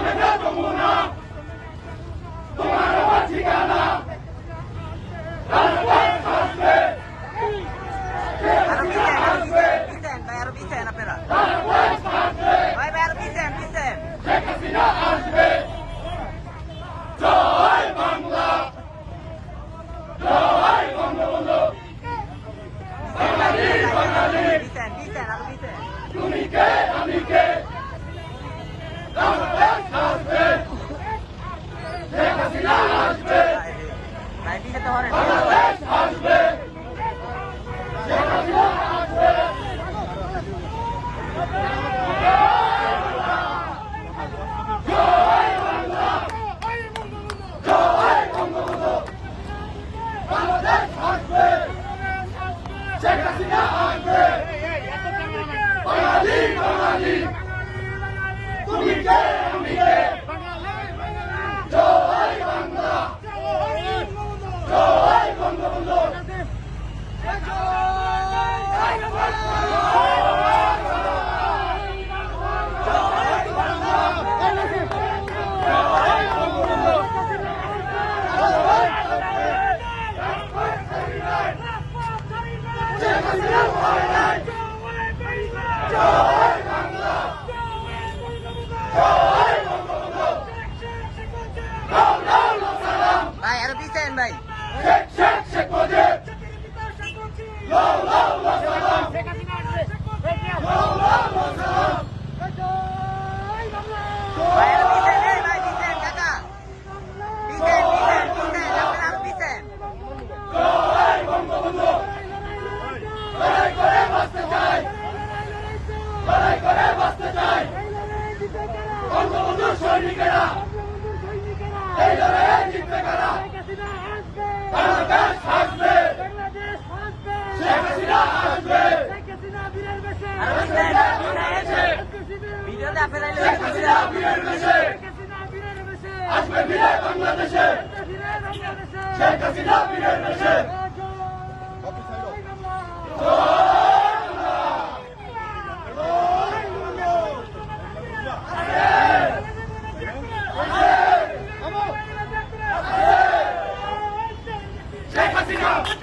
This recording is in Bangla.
হবে না যমুনা তোমার আমার ঠিকানা Vai, Belo, pisando, pisando. Chega, filha, às vezes. বাঙালি বাঙালি। তুমি কে আমি কে? নাই শেখ হাসিনা বীরের বেশে Yeah.